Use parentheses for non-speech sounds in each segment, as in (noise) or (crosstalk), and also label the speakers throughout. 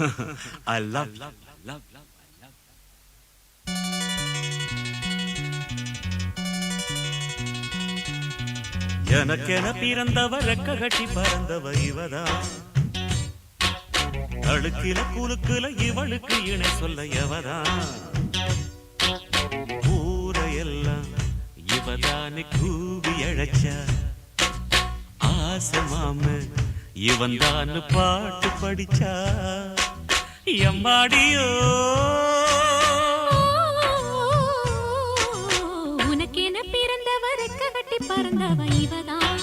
Speaker 1: (laughs) ஐ love, love love எனக்கென பிறந்தவ ரெக்க கட்டி பறந்தவ இவதா? அழுக்கில குலுக்குல இவளுக்கு இணை சொல்ல எவதா? ஊரையெல்லாம் இவதானே கூவி அழைச்சா? ஆசை மாம இவன் தான் பாட்டு படிச்சா? எம்மாடியோ?
Speaker 2: உனக்கென பிறந்தவர் கட்டி பறந்தவ இவதான்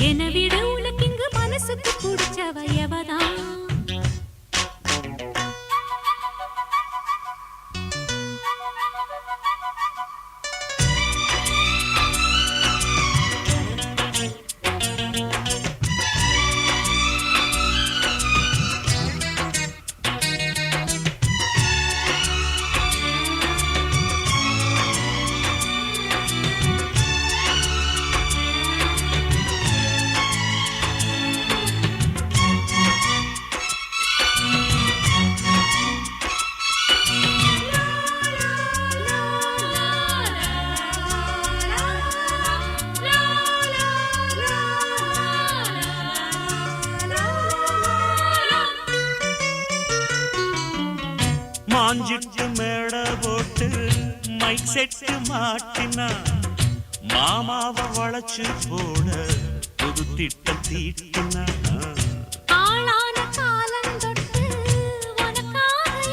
Speaker 2: என விட உனக்கு இங்கு மனசுக்கு பிடிச்சவ எவதான்
Speaker 1: மாஞ்சிட்டு மேட போட்டு மைக் செட்டு மாட்டினா மாமாவை வளைச்சு போட புது திட்டம் தீட்டினா.
Speaker 2: ஆளான காலம் தொட்டு உனக்காக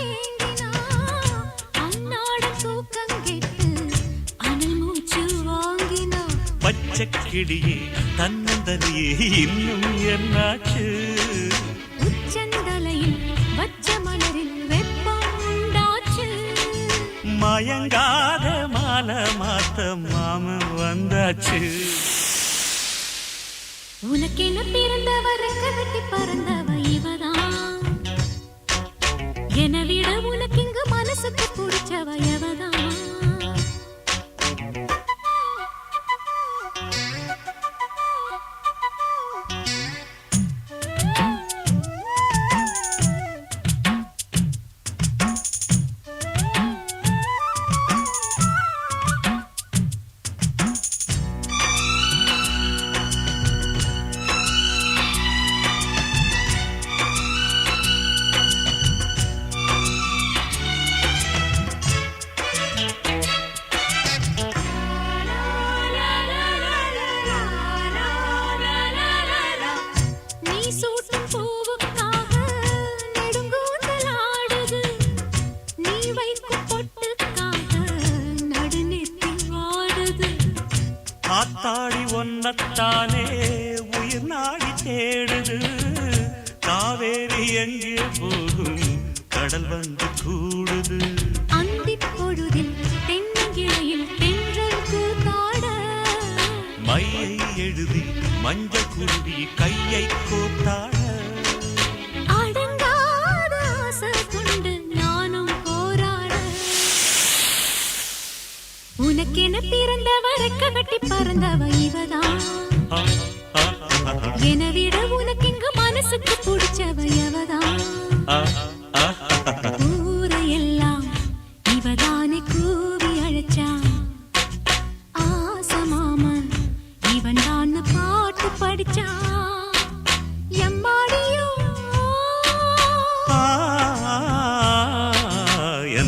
Speaker 1: மயங்காத மாலை மாத்த மாம வந்தாச்சு.
Speaker 2: உனக்கென பிறந்தவ
Speaker 1: ஆத்தாடி ஒன்னத்தானே உயிர் நாடி தேடுது. காவேரி எங்கே போகும்? கடல் வந்து கூடுது.
Speaker 2: அந்திப் பொழுதில் தென்னங்கிளையில் தென்றல் கூத்தாட
Speaker 1: மையை எழுதி மஞ்ச குருவி கையை கோத்தாட.
Speaker 2: அடங்காத ஆசை உனக்கென பிறந்தவ ரெக்க கட்டி பறந்தவ இவதான் என விட உனக்கு இங்கு மனசுக்கு பிடிச்சவ எவதான்?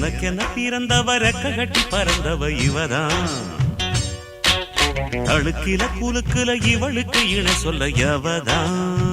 Speaker 1: எனக்கென பிறந்தவ ரெக்க கட்டி பறந்தவ இவதான். அழுக்கில குலுக்குல இவளுக்கு இணை சொல்ல எவதான்.